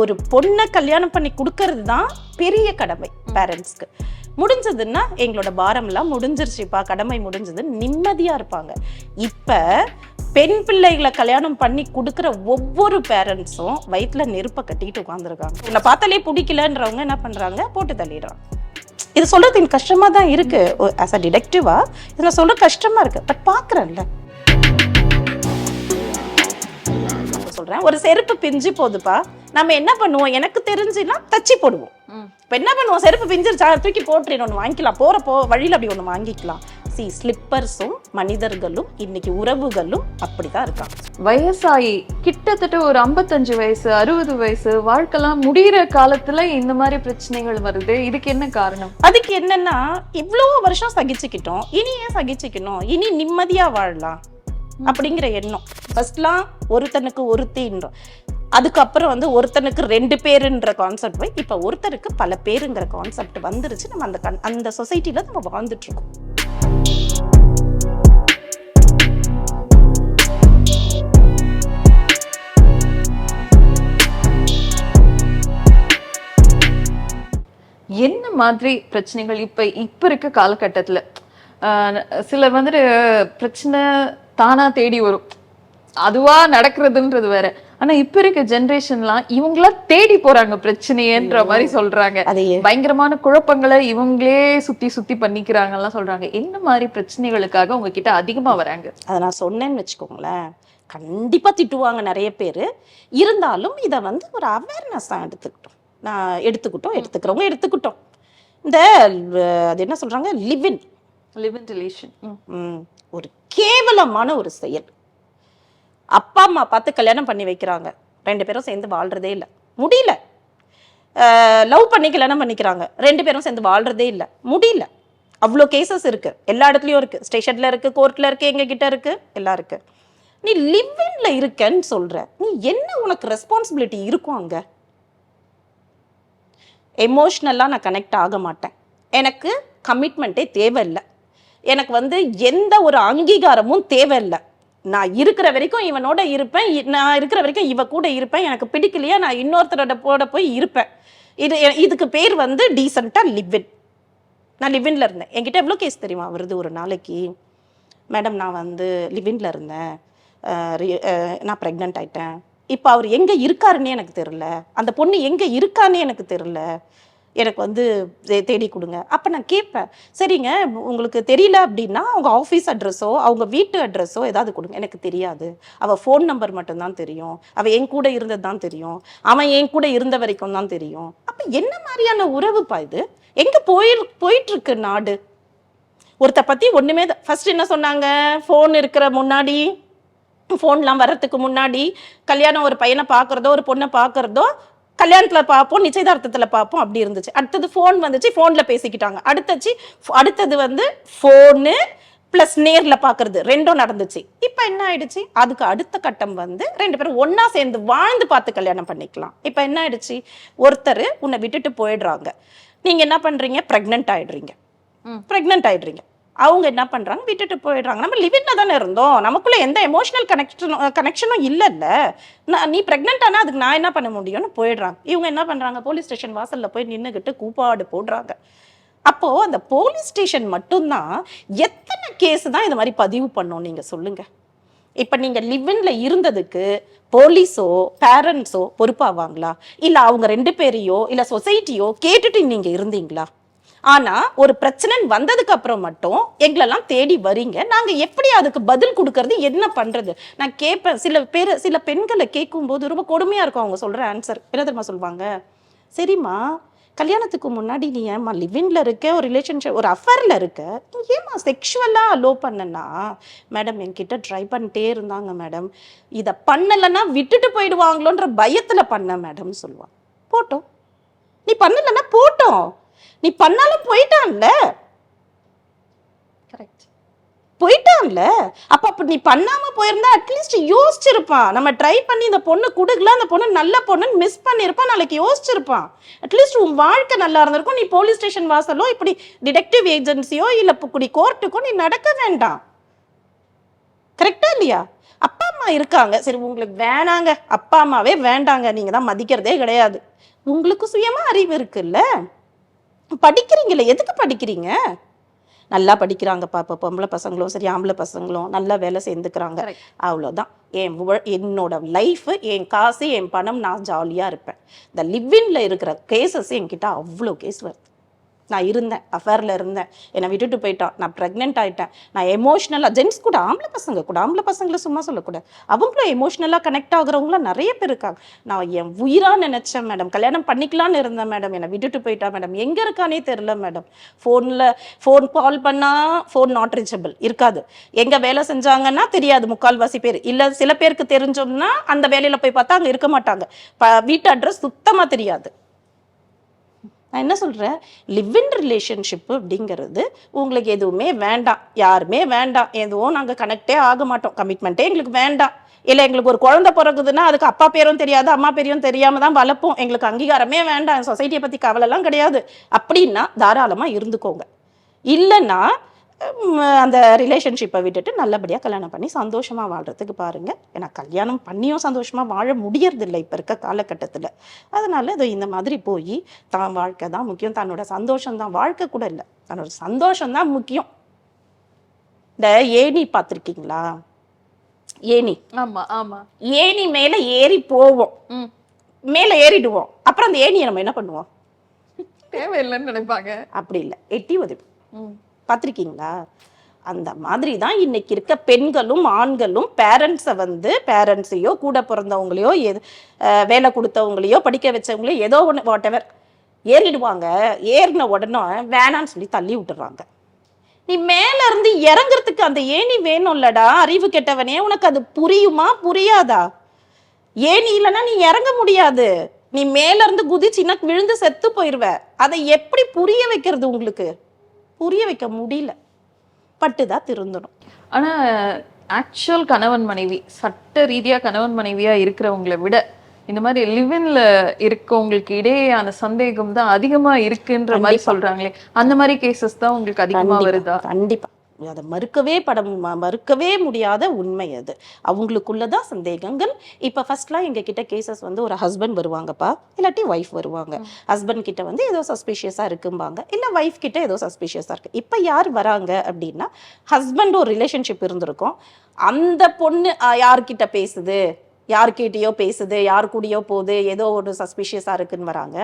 ஒரு பொண்ணை கல்யாணம் பண்ணி கொடுக்கறது தான் பெரிய கடமை பேரண்ட்ஸ்க்கு முடிஞ்சதுன்னா எங்களோட பாரம்லாம் முடிஞ்சிருச்சுப்பா கடமை முடிஞ்சது. நிம்மதியா இருப்பாங்க. இப்ப பெண் பிள்ளைகளை கல்யாணம் பண்ணி கொடுக்குற ஒவ்வொரு பேரண்ட்ஸும் வயிற்றுல நெருப்பை கட்டிட்டு உட்காந்துருக்காங்க உன்னை பார்த்தாலே பிடிக்கலன்றவங்க என்ன பண்றாங்க? போட்டு தள்ளிடுறாங்க. இது சொல்றது எனக்கு கஷ்டமா தான் இருக்கு. ஆஸ் அ டிடெக்டிவா இது நான் சொல்ற கஷ்டமா இருக்கு. பட் பாக்குறேன்ல சொல்றேன் ஒரு செருப்பு பிஞ்சு போகுதுப்பா நம்ம என்ன பண்ணுவோம்? எனக்கு தெரிஞ்சுன்னா தச்சு போடுவோம். இப்போ என்ன பண்ணுவோம்? செருப்பு பிஞ்சிருச்சா தூக்கி போட்டுறேன் ஒன்று வாங்கிக்கலாம். போற போ வழியில் அப்படி ஒன்று வாங்கிக்கலாம். சி ஸ்லிப்பர்ஸும் மனிதர்களும் இன்னைக்கு உறவுகளும் அப்படிதான் இருக்காங்க. வயசாகி கிட்டத்தட்ட ஒரு ஐம்பத்தஞ்சு வயசு அறுபது வயசு வாழ்க்கைலாம் முடியிற காலத்துல இந்த மாதிரி பிரச்சனைகள் வருது. இதுக்கு என்ன காரணம்? அதுக்கு என்னன்னா இவ்வளோ வருஷம் சகிச்சுக்கிட்டோம். இனி ஏன் சகிச்சுக்கணும்? இனி நிம்மதியா வாழலாம். அப்படிங்கிற எண்ணம். ஃபர்ஸ்ட்லாம் ஒருத்தனுக்கு ஒருத்தின்றோம் அதுக்கப்புறம் வந்து ஒருத்தனுக்கு ரெண்டு பேருன்ற கான்செப்ட் போய் இப்போ ஒருத்தருக்கு பல பேருங்கிற கான்செப்ட் வந்துருச்சு. நம்ம அந்த கன்- அந்த சொசைட்டில நம்ம வாழ்ந்துட்டு இருக்கோம் என்ன மாதிரி பிரச்சனைகள் இப்ப இப்ப இருக்க காலகட்டத்துல? சிலர் வந்துட்டு பிரச்சனை தானா தேடி வரும். அதுவா நடக்கிறதுன்றது வேற. ஆனா இப்ப இருக்க ஜெனரேஷன்லாம் இவங்களா தேடி போறாங்க பிரச்சனையன்ற மாதிரி சொல்றாங்க. அது பயங்கரமான குழப்பங்களை இவங்களே சுத்தி சுத்தி பண்ணிக்கிறாங்கலாம் சொல்றாங்க. என்ன மாதிரி பிரச்சனைகளுக்காக உங்ககிட்ட அதிகமா வராங்க? அதை நான் சொன்னேன்னு வச்சுக்கோங்களேன். கண்டிப்பா திட்டுவாங்க நிறைய பேர். இருந்தாலும் இதை வந்து ஒரு அவேர்னஸ் தான் எடுத்துக்கிட்டோம். நான் எடுத்துக்கிட்டோம் எடுத்துக்கிறவங்க எடுத்துக்கிட்டோம். இந்த அது என்ன சொல்றாங்க? லிவின் லிவ் இன் ரிலேஷன் ம், ஒரு கேவலமான ஒரு செயல். அப்பா அம்மா பார்த்து கல்யாணம் பண்ணி வைக்கிறாங்க. ரெண்டு பேரும் சேர்ந்து வாழ்றதே இல்லை. முடியல. லவ் பண்ணி கல்யாணம் பண்ணிக்கிறாங்க. ரெண்டு பேரும் சேர்ந்து வாழ்றதே இல்லை. முடியல. அவ்வளோ கேசஸ் இருக்குது எல்லா இடத்துலையும் இருக்குது ஸ்டேஷனில் இருக்குது கோர்ட்டில் இருக்குது எங்க இருக்குது எல்லாம் இருக்குது நீ லிவ்வின்ல இருக்கன்னு சொல்கிற நீ என்ன உனக்கு ரெஸ்பான்சிபிலிட்டி இருக்கும் அங்கே? எமோஷ்னலாக நான் கனெக்ட் ஆக மாட்டேன். எனக்கு கமிட்மெண்ட்டே தேவையில்லை. எனக்கு வந்து எந்த ஒரு அங்கீகாரமும் தேவையில்லை. நான் இருக்கிற வரைக்கும் இவனோட இருப்பேன். நான் இருக்கிற வரைக்கும் இவ கூட இருப்பேன். எனக்கு பிடிக்கலையா? நான் இன்னொருத்தரோட போட போய் இருப்பேன். இது இதுக்கு பேர் வந்து டீசெண்டாக லிவின் நான் லிவின்ல இருந்தேன். என்கிட்ட எவ்வளோ கேஸ் தெரியுமா வருது ஒரு நாளைக்கு? மேடம் நான் வந்து லிவின்ல இருந்தேன். நான் ப்ரெக்னென்ட் ஆயிட்டேன். இப்போ அவர் எங்கே இருக்காருன்னே எனக்கு தெரில அந்த பொண்ணு எங்கே இருக்கான்னு எனக்கு தெரில எனக்கு வந்து தே- தேடி கொடுங்க. அப்போ நான் கேட்பேன் சரிங்க உங்களுக்கு தெரியல அப்படின்னா அவங்க ஆஃபீஸ் அட்ரஸோ அவங்க வீட்டு அட்ரஸோ ஏதாவது கொடுங்க. எனக்கு தெரியாது. அவள் ஃபோன் நம்பர் மட்டும்தான் தெரியும். அவள் என் கூட இருந்தது தான் தெரியும். அவன் என் கூட இருந்த வரைக்கும் தான் தெரியும். அப்போ என்ன மாதிரியான உறவுப்பா இது? எங்கே போய் போயிட்டுருக்கு நாடு? ஒருத்த பற்றி ஒன்றுமே ஃபர்ஸ்ட் என்ன சொன்னாங்க? ஃபோன் இருக்கிற முன்னாடி ஃபோன்லாம் வர்றதுக்கு முன்னாடி கல்யாணம் ஒரு பையனை பார்க்குறதோ ஒரு பொண்ணை பார்க்குறதோ கல்யாணத்தில் பார்ப்போம் நிச்சயதார்த்தத்தில் பார்ப்போம் அப்படி இருந்துச்சு. அடுத்தது ஃபோன் வந்துச்சு ஃபோனில் பேசிக்கிட்டாங்க. அடுத்தச்சு அடுத்தது வந்து ஃபோனு ப்ளஸ் நேரில் பார்க்கறது ரெண்டும் நடந்துச்சு. இப்போ என்ன ஆயிடுச்சு? அதுக்கு அடுத்த கட்டம் வந்து ரெண்டு பேரும் ஒன்றா சேர்ந்து வாழ்ந்து பார்த்து கல்யாணம் பண்ணிக்கலாம். இப்போ என்ன ஆயிடுச்சு? ஒருத்தர் உன்னை விட்டுட்டு போயிடுறாங்க. நீங்கள் என்ன பண்ணுறீங்க ப்ரெக்னென்ட் ஆயிடுறீங்க. ம். ப்ரெக்னென்ட் ஆயிடுறீங்க. அவங்க என்ன பண்ணுறாங்க விட்டுட்டு போயிடுறாங்க. நம்ம லிவின்ல தானே இருந்தோம். நமக்குள்ளே எந்த எமோஷனல் கனெக்ஷனும் கனெக்ஷனும் இல்லைல்ல. நான் நீ ப்ரெக்னென்ட் அதுக்கு நான் என்ன பண்ண முடியும்னு போயிடுறாங்க. இவங்க என்ன பண்ணுறாங்க போலீஸ் ஸ்டேஷன் வாசலில் போய் நின்றுக்கிட்டு கூப்பாடு போடுறாங்க. அப்போது அந்த போலீஸ் ஸ்டேஷன் மட்டும்தான் எத்தனை கேஸ் தான் இந்த மாதிரி பதிவு பண்ணோம் நீங்கள் சொல்லுங்கள் இப்போ நீங்கள் லிவின்ல இருந்ததுக்கு போலீஸோ பேரண்ட்ஸோ பொறுப்பாவாங்களா? இல்லை அவங்க ரெண்டு பேரையோ இல்லை சொசைட்டியோ கேட்டுட்டு நீங்கள் இருந்தீங்களா? ஆனால் ஒரு பிரச்சனை வந்ததுக்கு அப்புறம் மட்டும் எங்களெல்லாம் தேடி வரீங்க நாங்கள் எப்படி அதுக்கு பதில் கொடுக்கறது என்ன பண்ணுறது நான் கேட்பேன் சில பேர் சில பெண்களை கேட்கும்போது ரொம்ப கொடுமையாக இருக்கும் அவங்க சொல்கிற ஆன்சர் என்ன தெரியுமா சொல்லுவாங்க சரிம்மா கல்யாணத்துக்கு முன்னாடி நீ ஏம்மா லிவின்ல இருக்க ஒரு ரிலேஷன்ஷிப் ஒரு அஃபேர்ல இருக்க நீ ஏம்மா செக்ஷுவலா அலோ பண்ணனா? மேடம் என்கிட்ட ட்ரை பண்ணிட்டே இருந்தாங்க மேடம் இதை பண்ணலைன்னா விட்டுட்டு போயிடுவாங்களோன்ற பயத்துல பண்ண மேடம் சொல்லுவான் போட்டோம். நீ பண்ணலைன்னா போட்டோம். நீ பண்ணாலும் போயிட்டான்ல. கரெக்ட் போயிட்டான்ல. அப்ப அப்ப நீ பண்ணாம போயிருந்தா அட்லீஸ்ட் யோசிச்சிருப்பான் நம்ம ட்ரை பண்ணி இந்த பொண்ணு கொடுக்கல அந்த பொண்ணு நல்ல பொண்ணுன்னு மிஸ் பண்ணிருப்பான் நாளைக்கு யோசிச்சிருப்பான் அட்லீஸ்ட் உன் வாழ்க்கை நல்லா இருந்திருக்கும். நீ போலீஸ் ஸ்டேஷன் வாசலோ இப்படி டிடெக்டிவ் ஏஜென்சியோ இல்ல இப்படி கோர்ட்டுக்கோ நீ நடக்க வேண்டாம். கரெக்டா இல்லையா? அப்பா அம்மா இருக்காங்க. சரி உங்களுக்கு வேணாங்க. அப்பா அம்மாவே வேண்டாங்க. நீங்க தான் மதிக்கிறதே கிடையாது. உங்களுக்கு சுயமா அறிவு இருக்குல்ல? படிக்கிறீங்களே எதுக்கு படிக்கிறீங்க? நல்லா படிக்கிறாங்கப்பா இப்போ பொம்பளை பசங்களும் சரி ஆம்பளை பசங்களும் நல்லா வேலை சேர்ந்துக்கிறாங்க. அவ்வளோதான் என் என்னோட லைஃப் என் காசு என் பணம் நான் ஜாலியாக இருப்பேன். இந்த லிவ்வின்ல இருக்கிற கேசஸ் என்கிட்ட அவ்வளோ கேஸ் வருது. நான் இருந்தேன் அஃபேரில் இருந்தேன். என்னை விட்டுட்டு போயிட்டான். நான் ப்ரெக்னென்ட் ஆகிட்டேன் நான் எமோஷ்னலாக ஜென்ஸ் கூட ஆம்பளை பசங்க கூட ஆம்பளை பசங்களை சும்மா சொல்லக்கூடாது. அவங்களும் எமோஷ்னலாக கனெக்ட் ஆகுறவங்களாம் நிறைய பேர் இருக்காங்க. நான் என் உயிராக நினச்சேன் மேடம் கல்யாணம் பண்ணிக்கலாம்னு இருந்தேன் மேடம் என்னை விட்டுட்டு போயிட்டா மேடம் எங்கே இருக்கானே தெரில மேடம் ஃபோனில் ஃபோன் கால் பண்ணால் ஃபோன் நாட் ரீச்சபிள் இருக்காது. எங்கே வேலை செஞ்சாங்கன்னா தெரியாது முக்கால்வாசி பேர். இல்லை சில பேருக்கு தெரிஞ்சோம்னா அந்த வேலையில் போய் பார்த்தா அங்கே இருக்க மாட்டாங்க. ப வீட்டு அட்ரஸ் சுத்தமாக தெரியாது. நான் என்ன சொல்கிறேன் லிவ் இன் ரிலேஷன்ஷிப்பு அப்படிங்கிறது உங்களுக்கு எதுவுமே வேண்டாம். யாருமே வேண்டாம். எதுவும் நாங்கள் கனெக்டே ஆக மாட்டோம். கமிட்மெண்ட்டே எங்களுக்கு வேண்டாம். இல்லை எங்களுக்கு ஒரு குழந்தை பிறகுதுன்னா அதுக்கு அப்பா பேரும் தெரியாது அம்மா பேரும் தெரியாமல் தான் வளர்ப்போம். எங்களுக்கு அங்கீகாரமே வேண்டாம். சொசைட்டியை பற்றி கவலைலாம் கிடையாது. அப்படின்னா தாராளமாக இருந்துக்கோங்க. இல்லைன்னா அந்த ரிலேஷன்ஷிப்பை விட்டுட்டு நல்லபடியாக கல்யாணம் பண்ணி சந்தோஷமாக வாழ்கிறதுக்கு பாருங்க. ஏன்னா கல்யாணம் பண்ணியும் சந்தோஷமாக வாழ முடியறதில்லை இப்போ இருக்க காலகட்டத்தில். அதனால அது இந்த மாதிரி போய் தான் வாழ்க்கை தான் முக்கியம். தன்னோட சந்தோஷம் தான். வாழ்க்கை கூட இல்லை. தன்னோட சந்தோஷம் தான் முக்கியம். இந்த ஏணி பார்த்துருக்கீங்களா? ஏணி. ஆமா ஆமா. ஏணி மேலே ஏறி போவோம். ம். மேலே ஏறிடுவோம். அப்புறம் அந்த ஏணியை நம்ம என்ன பண்ணுவோம்? தேவையில்லைன்னு நினைப்பாங்க. அப்படி இல்லை. எட்டி உதவி. ம். பார்த்துருக்கீங்களா? அந்த மாதிரி தான் இன்னைக்கு இருக்க பெண்களும் ஆண்களும் பேரண்ட்ஸை வந்து பேரண்ட்ஸையோ கூட பிறந்தவங்களையோ எது வேலை கொடுத்தவங்களையோ படிக்க வச்சவங்களையோ ஏதோ ஒன்று வாட் எவர் ஏறிடுவாங்க. ஏறின உடனே வேணான்னு சொல்லி தள்ளி விட்டுறாங்க. நீ மேலேருந்து இறங்குறதுக்கு அந்த ஏணி வேணும்லடா அறிவு கெட்டவனே உனக்கு அது புரியுமா புரியாதா? ஏணி இல்லைன்னா நீ இறங்க முடியாது. நீ மேலேருந்து குதிச்சின்னா விழுந்து செத்து போயிடுவ அதை எப்படி புரிய வைக்கிறது உங்களுக்கு? புரிய வைக்க முடியல. பட்டுதான் திருந்தணும். ஆனா ஆக்சுவல் கணவன் மனைவி சட்ட ரீதியா கணவன் மனைவியா இருக்கிறவங்களை விட இந்த மாதிரி லிவின்ல இருக்கவங்களுக்கு இடையேயான சந்தேகம் தான் அதிகமா இருக்குன்ற மாதிரி. சொல்றாங்களே அந்த மாதிரி கேசஸ் தான் உங்களுக்கு அதிகமா வருதா? கண்டிப்பா. அதை மறுக்கவே பட ம- மறுக்கவே முடியாத உண்மை அது. அவங்களுக்குள்ளதான் சந்தேகங்கள். இப்ப ஃபர்ஸ்ட்லாம் எங்க கிட்ட கேசஸ் வந்து ஒரு ஹஸ்பண்ட் வருவாங்கப்பா இல்லாட்டி ஒய்ஃப் வருவாங்க. ஹஸ்பண்ட் கிட்ட வந்து ஏதோ சஸ்பிஷியஸா இருக்கும்பாங்க. இல்ல ஒய்ஃப் கிட்ட ஏதோ சஸ்பிஷியஸா இருக்கு. இப்ப யார் வராங்க அப்படின்னா ஹஸ்பண்ட் ஒரு ரிலேஷன்ஷிப் இருந்திருக்கும். அந்த பொண்ணு யார்கிட்ட பேசுது? யார்கிட்டயோ பேசுது யார் கூடயோ போகுது ஏதோ ஒரு சஸ்பிஷியஸாக இருக்குன்னு வராங்க.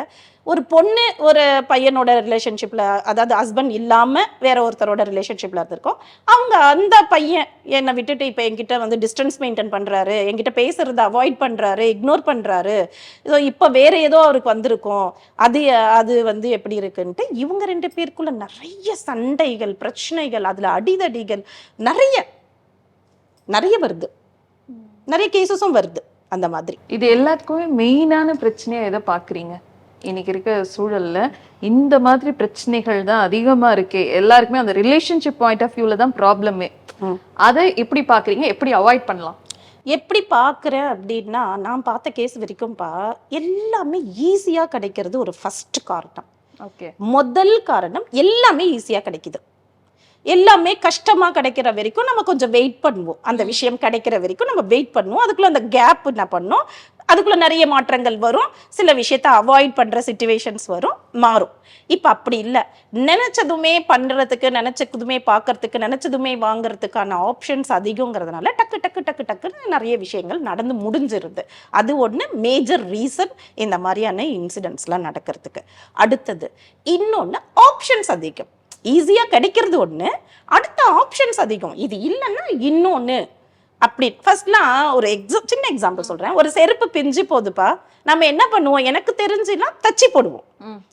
ஒரு பொண்ணு ஒரு பையனோட ரிலேஷன்ஷிப்பில் அதாவது ஹஸ்பண்ட் இல்லாமல் வேற ஒருத்தரோட ரிலேஷன்ஷிப்பில் இருந்திருக்கோம். அவங்க அந்த பையன் என்னை விட்டுட்டு இப்போ என்கிட்ட வந்து டிஸ்டன்ஸ் மெயின்டைன் பண்ணுறாரு என்கிட்ட பேசுறத அவாய்ட் பண்ணுறாரு இக்னோர் பண்ணுறாரு ஸோ இப்போ வேற ஏதோ அவருக்கு வந்திருக்கும். அது அது வந்து எப்படி இருக்குன்ட்டு இவங்க ரெண்டு பேருக்குள்ள நிறைய சண்டைகள் பிரச்சனைகள் அதில் அடிதடிகள் நிறைய நிறைய வருது. நிறைய கேசஸும் வருது அந்த மாதிரி. இது எல்லாத்துக்குமே மெயினான பிரச்சனையா எதை பாக்குறீங்க இன்னைக்கு இருக்க சூழல்ல இந்த மாதிரி பிரச்சனைகள் தான் அதிகமா இருக்கு. எல்லாருக்குமே அந்த ரிலேஷன்ஷிப் பாயிண்ட் ஆஃப் வியூல தான் ப்ராப்ளமே. அதை எப்படி பாக்குறீங்க எப்படி அவாய்ட் பண்ணலாம்? எப்படி பார்க்குறேன் அப்படின்னா நான் பார்த்த கேஸ் வரைக்கும்பா எல்லாமே ஈஸியாக கிடைக்கிறது ஒரு ஃபர்ஸ்ட் காரணம். ஓகே முதல் காரணம் எல்லாமே ஈஸியாக கிடைக்குது. எல்லாமே கஷ்டமா கிடைக்கிற வரைக்கும் நம்ம கொஞ்சம் வெயிட் பண்ணுவோம். அந்த விஷயம் கிடைக்கிற வரைக்கும் நம்ம வெயிட் பண்ணுவோம். அதுக்குள்ள அந்த கேப் என்ன பண்ணோம்? அதுக்குள்ள நிறைய மாற்றங்கள் வரும். சில விஷயத்த அவாய்ட் பண்ற சுச்சுவேஷன்ஸ் வரும் மாறும். இப்போ அப்படி இல்லை. நினைச்சதுமே பண்றதுக்கு நினைச்சதுமே பார்க்கறதுக்கு நினைச்சதுமே வாங்குறதுக்கான ஆப்ஷன்ஸ் அதிகங்கிறதுனால டக்கு டக்கு டக்கு டக்குன்னு நிறைய விஷயங்கள் நடந்து முடிஞ்சிருது. அது ஒன்று மேஜர் ரீசன் இந்த மாதிரியான இன்சிடென்ட்ஸ்லாம் நடக்கிறதுக்கு. அடுத்தது இன்னொன்று ஆப்ஷன்ஸ் அதிகம். ஈஸியாக கிடைக்கிறது ஒன்று அடுத்த ஆப்ஷன்ஸ் அதிகம். இது இல்லைன்னா இன்னொன்று அப்படி ஃபர்ஸ்ட்லாம் ஒரு எக்ஸாம் சின்ன எக்ஸாம்பிள் சொல்கிறேன் ஒரு செருப்பு பிஞ்சு போகுதுப்பா நம்ம என்ன பண்ணுவோம்? எனக்கு தெரிஞ்சுன்னா தச்சு போடுவோம்.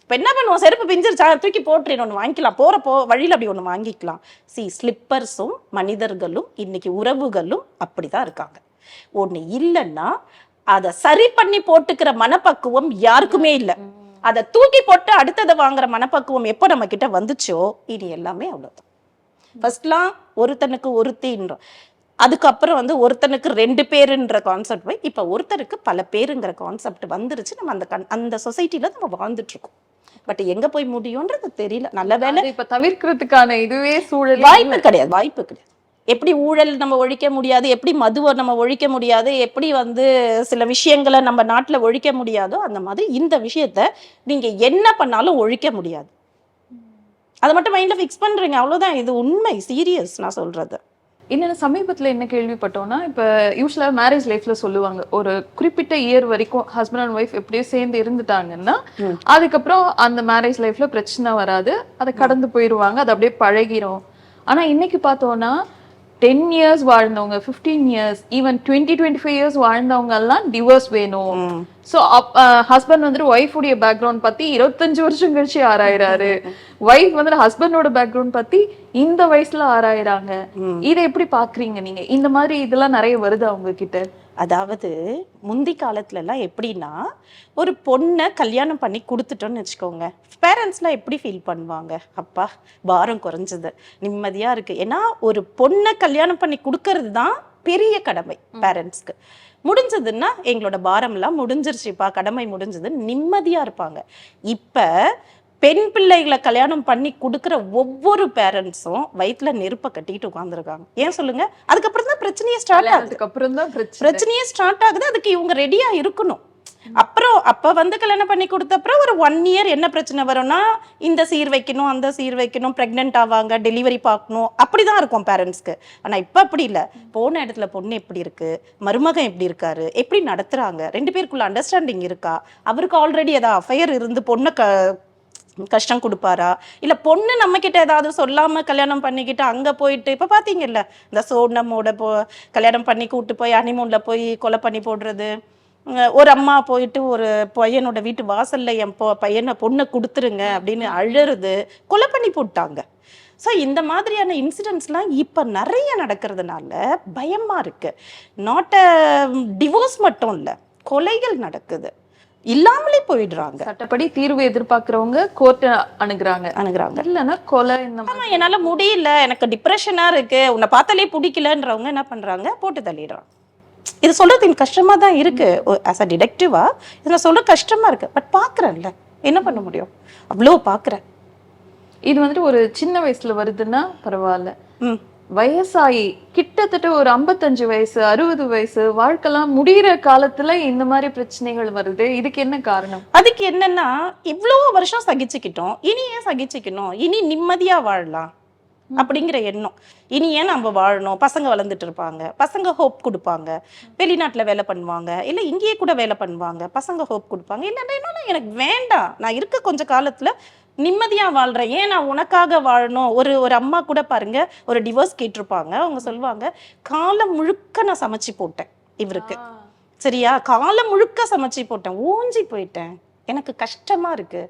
இப்போ என்ன பண்ணுவோம்? செருப்பு பிஞ்சிருச்சா? தூக்கி போட்டு ஒன்று வாங்கிக்கலாம். போகிற போ வழியில் அப்படி ஒன்று வாங்கிக்கலாம். சி ஸ்லிப்பர்ஸும் மனிதர்களும் இன்னைக்கு உறவுகளும் அப்படி தான் இருக்காங்க. ஒன்று இல்லைன்னா அதை சரி பண்ணி போட்டுக்கிற மனப்பக்குவம் யாருக்குமே இல்லை. அதை தூக்கி போட்டு அடுத்ததை வாங்குற மனப்பக்குவம் எப்போ நம்ம கிட்ட வந்துச்சோ இனி எல்லாமே அவ்வளோதான் ஃபர்ஸ்ட்லாம் ஒருத்தனுக்கு ஒருத்தின்றோம். அதுக்கப்புறம் வந்து ஒருத்தனுக்கு ரெண்டு பேருன்ற கான்செப்ட் போய் இப்போ ஒருத்தருக்கு பல பேருங்கிற கான்செப்ட் வந்துருச்சு. நம்ம அந்த கண் அந்த சொசைட்டில நம்ம வாழ்ந்துட்டு இருக்கோம் பட் எங்க போய் முடியும்ன்றது தெரியல. நல்ல வேலை இப்ப தவிர்க்கிறதுக்கான இதுவே சூழல் வாய்ப்பு கிடையாது. வாய்ப்பு கிடையாது. எப்படி ஊழல் நம்ம ஒழிக்க முடியாது எப்படி மதுவை நம்ம ஒழிக்க முடியாது எப்படி வந்து சில விஷயங்களை நம்ம நாட்டில் ஒழிக்க முடியாதோ அந்த மாதிரி இந்த விஷயத்த நீங்க என்ன பண்ணாலும் ஒழிக்க முடியாது. அதை மட்டும் மைண்ட்ல ஃபிக்ஸ் பண்றீங்க அவ்வளவுதான். இது உண்மை சீரியஸ் நான் சொல்றது. என்னென்ன சமீபத்துல என்ன கேள்விப்பட்டோம்னா இப்ப யூஸ்வலா மேரேஜ் லைஃப்ல சொல்லுவாங்க ஒரு குறிப்பிட்ட இயர் வரைக்கும் ஹஸ்பண்ட் அண்ட் ஒய்ஃப் எப்படியோ சேர்ந்து இருந்துட்டாங்கன்னா. அதுக்கப்புறம் அந்த மேரேஜ் லைஃப்ல பிரச்சனை வராது அதை கடந்து போயிருவாங்க அது அப்படியே பழகிரும். ஆனா இன்னைக்கு பார்த்தோம்னா டென் இயர்ஸ் வாழ்ந்தவங்க fifteen years even twenty twenty five years வாழ்ந்தவங்க எல்லாம் டிவோர்ஸ் வேணும். ஸோ ஹஸ்பண்ட் வந்துட்டு ஒய்ஃபுடைய பேக்ரவுண்ட் பத்தி இருபத்தஞ்சு வருஷம் கழிச்சு ஆராயிறாரு. ஒய்ஃப் வந்துட்டு ஹஸ்பண்டோட பேக்ரவுண்ட் பத்தி இந்த வயசுல ஆராயிறாங்க. இதை எப்படி பாக்குறீங்க நீங்க? இந்த மாதிரி இதெல்லாம் நிறைய வருது அவங்க கிட்ட அதாவது முந்தி காலத்துல எல்லாம் எப்படின்னா ஒரு பொண்ணை கல்யாணம் பண்ணி கொடுத்துட்டோம்னு வச்சுக்கோங்க. பேரண்ட்ஸ்லாம் எப்படி ஃபீல் பண்ணுவாங்க? அப்பா பாரம் குறைஞ்சது நிம்மதியா இருக்கு. ஏன்னா ஒரு பொண்ணை கல்யாணம் பண்ணி கொடுக்கறது தான் பெரிய கடமை பேரண்ட்ஸ்க்கு. முடிஞ்சதுன்னா எங்களோட பாரம்லாம் முடிஞ்சிருச்சுப்பா கடமை முடிஞ்சது நிம்மதியா இருப்பாங்க. இப்ப பெண் பிள்ளைகளை கல்யாணம் பண்ணி கொடுக்குற ஒவ்வொரு பேரண்ட்ஸும் வயிற்றுல நெருப்பை கட்டிட்டு உட்காந்துருக்காங்க ஏன் சொல்லுங்க? அதுக்கப்புறம் தான் பிரச்சனையே ஸ்டார்ட் ஆகுது. கல்யாணத்துக்கு அப்புறம் தான் பிரச்சனை. பிரச்சனையே ஸ்டார்ட் ஆகுது. அதுக்கு இவங்க ரெடியா இருக்கணும். அப்புறம் அப்ப வந்து கல்யாணம் பண்ணி கொடுத்த அப்புறம் ஒரு ஒன் இயர் என்ன பிரச்சனை வரும்னா இந்த சீர் வைக்கணும் அந்த சீர் வைக்கணும் பிரெக்னென்ட் ஆவாங்க டெலிவரி பார்க்கணும். அப்படிதான் இருக்கும் பேரண்ட்ஸ்க்கு ஆனா இப்ப அப்படி இல்ல. போன இடத்துல பொண்ணு எப்படி இருக்கு? மருமகன் எப்படி இருக்காரு? எப்படி நடத்துறாங்க? ரெண்டு பேருக்குள்ள அண்டர்ஸ்டாண்டிங் இருக்கா? அவருக்கு ஆல்ரெடி ஏதாவது அஃபையர் இருந்து பொண்ணை க கஷ்டம் கொடுப்பாரா? இல்லை பொண்ணு நம்ம கிட்ட ஏதாவது சொல்லாமல் கல்யாணம் பண்ணிக்கிட்டு அங்கே போயிட்டு இப்போ பார்த்தீங்கல்ல இந்த சோனமோட போ கல்யாணம் பண்ணி கூட்டு போய் அனிமூனில் போய் கொலை பண்ணி போடுறது. ஒரு அம்மா போயிட்டு ஒரு பையனோட வீட்டு வாசல்ல என் பொ பையனை பொண்ணை கொடுத்துருங்க அப்படின்னு அழுறது கொலை பண்ணி போட்டாங்க. ஸோ இந்த மாதிரியான இன்சிடென்ட்ஸ்லாம் இப்போ நிறைய நடக்கிறதுனால பயமாக இருக்குது நாட் அ டிவோர்ஸ் மட்டும் இல்லை கொலைகள் நடக்குது. இல்லாமலே போயிடுறாங்க. சட்டப்படி தீர்வு எதிர்பார்க்கறவங்க கோர்ட்டை அணுகுறாங்க. அணுகுறாங்க. இல்லைன்னா கொலை இந்த மாதிரி என்னால முடியல. எனக்கு டிப்ரெஷனா இருக்கு. உன்னை பார்த்தாலே பிடிக்கலன்றவங்க என்ன பண்றாங்க? போட்டு தள்ளிடுறாங்க. இது சொல்றது எனக்கு கஷ்டமா தான் இருக்கு. ஆஸ் அ டிடெக்டிவா இது நான் சொல்ற கஷ்டமா இருக்கு. பட் பாக்குறேன்ல என்ன பண்ண முடியும்? அவ்வளோ பாக்குறேன் இது வந்துட்டு ஒரு சின்ன வயசுல வருதுன்னா பரவாயில்ல. ம். வயசாயி கிட்டத்தட்ட ஒரு ஐம்பத்தஞ்சு வயசு அறுபது வயசு வாழ்க்கைலாம் முடியிற காலத்துல இந்த மாதிரி பிரச்சனைகள் வருது. இதுக்கு என்ன காரணம்? அதுக்கு என்னன்னா இவ்வளோ வருஷம் சகிச்சுக்கிட்டோம். இனி ஏன் சகிச்சுக்கணும்? இனி நிம்மதியா வாழலாம் அப்படிங்கிற எண்ணம். இனி ஏன் நம்ம வாழணும்? பசங்க வளர்ந்துட்டு இருப்பாங்க. பசங்க ஹோப் கொடுப்பாங்க. வெளிநாட்டுல வேலை பண்ணுவாங்க. இல்ல இங்கேயே கூட வேலை பண்ணுவாங்க. பசங்க ஹோப் கொடுப்பாங்க. இல்லைன்னா இன்னும் எனக்கு வேண்டாம். நான் இருக்க கொஞ்ச காலத்துல நிம்மதியா வாழ்றேன் ஏன் நான் உனக்காக வாழணும்? ஒரு ஒரு அம்மா கூட பாருங்க ஒரு டிவோர்ஸ் கேட்டிருப்பாங்க. அவங்க சொல்லுவாங்க காலம் முழுக்க நான் சமைச்சு போட்டேன் இவருக்கு. சரியா? காலம் முழுக்க சமைச்சு போட்டேன். ஊஞ்சி போயிட்டேன். எனக்கு கஷ்டமாக இருக்குது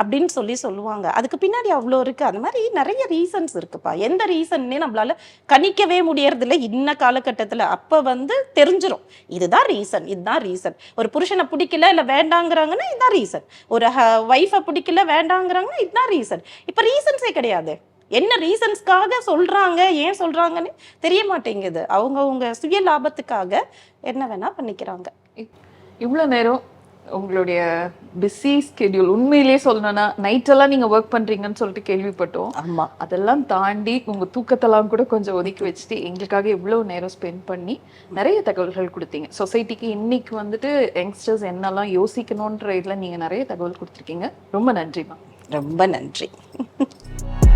அப்படின்னு சொல்லி சொல்லுவாங்க. அதுக்கு பின்னாடி அவ்வளோ இருக்குது அந்த மாதிரி நிறைய ரீசன்ஸ் இருக்குப்பா. எந்த ரீசன்னே நம்மளால கணிக்கவே முடியறதில்ல. இன்ன காலகட்டத்தில் அப்போ வந்து தெரிஞ்சிடும் இதுதான் ரீசன் இதுதான் ரீசன் ஒரு புருஷனை பிடிக்கல இல்லை வேண்டாங்கிறாங்கன்னா இதுதான் ரீசன் ஒரு ஒய்ஃபை பிடிக்கல வேண்டாங்கிறாங்கன்னா இதுதான் ரீசன் இப்போ ரீசன்ஸே கிடையாது. என்ன ரீசன்ஸ்க்காக சொல்கிறாங்க ஏன் சொல்கிறாங்கன்னு தெரிய மாட்டேங்குது. அவங்கவுங்க சுய லாபத்துக்காக என்ன வேணால் பண்ணிக்கிறாங்க. இவ்வளோ நேரம் உங்களுடைய பிஸி ஸ்கெடியூல் உண்மையிலேயே சொல்லணும்னா நைட் எல்லாம் நீங்க ஒர்க் பண்றீங்கன்னு சொல்லிட்டு கேள்விப்பட்டோம். ஆமா. அதெல்லாம் தாண்டி உங்க தூக்கத்தெல்லாம் கூட கொஞ்சம் ஒதுக்கி வச்சுட்டு எங்களுக்காக இவ்வளவு நேரம் ஸ்பெண்ட் பண்ணி நிறைய தகவல்கள் கொடுத்தீங்க. சொசைட்டிக்கு இன்னைக்கு வந்துட்டு யங்ஸ்டர்ஸ் என்னெல்லாம் யோசிக்கணுன்ற இதுல நீங்க நிறைய தகவல் கொடுத்துருக்கீங்க. ரொம்ப நன்றிமா ரொம்ப நன்றி.